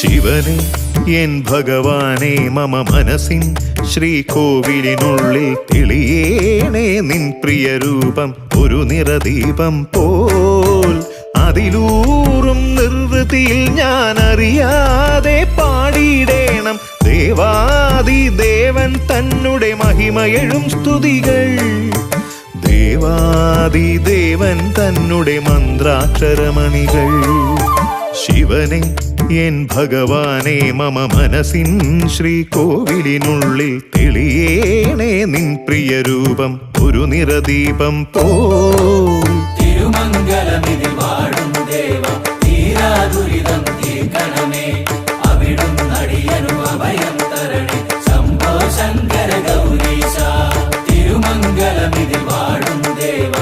ശിവനെ എൻ ഭഗവാനെ മമ മനസ്സിൻ ശ്രീകോവിലിനുള്ളിൽ തെളിയേണേ നിൻ പ്രിയ രൂപം ഒരു നിറദീപം പോൽ. അതിലൂറും നിർവൃതിയിൽ ഞാൻ അറിയാതെ പാടിയിടേണം. ദേവാദി ദേവൻ തന്നുടെ മഹിമയഴും സ്തുതികൾ. ദേവാദി ദേവൻ തന്നുടെ മന്ത്രാക്ഷരമണികൾ. ശിവനെ എൻ ഭഗവാനെ മമ മനസ്സിൻ ശ്രീകോവിലിനുള്ളിൽ തെളിയേണേ നിൻ പ്രിയരൂപം ഒരു നിറദീപം പോ. തിരുമംഗലമിതിൽ വാഴും ദേവ ദുരിതം തീർക്കണമേ. അവിടും അടിയനും ഗൗരീശ വാഴും ദേവ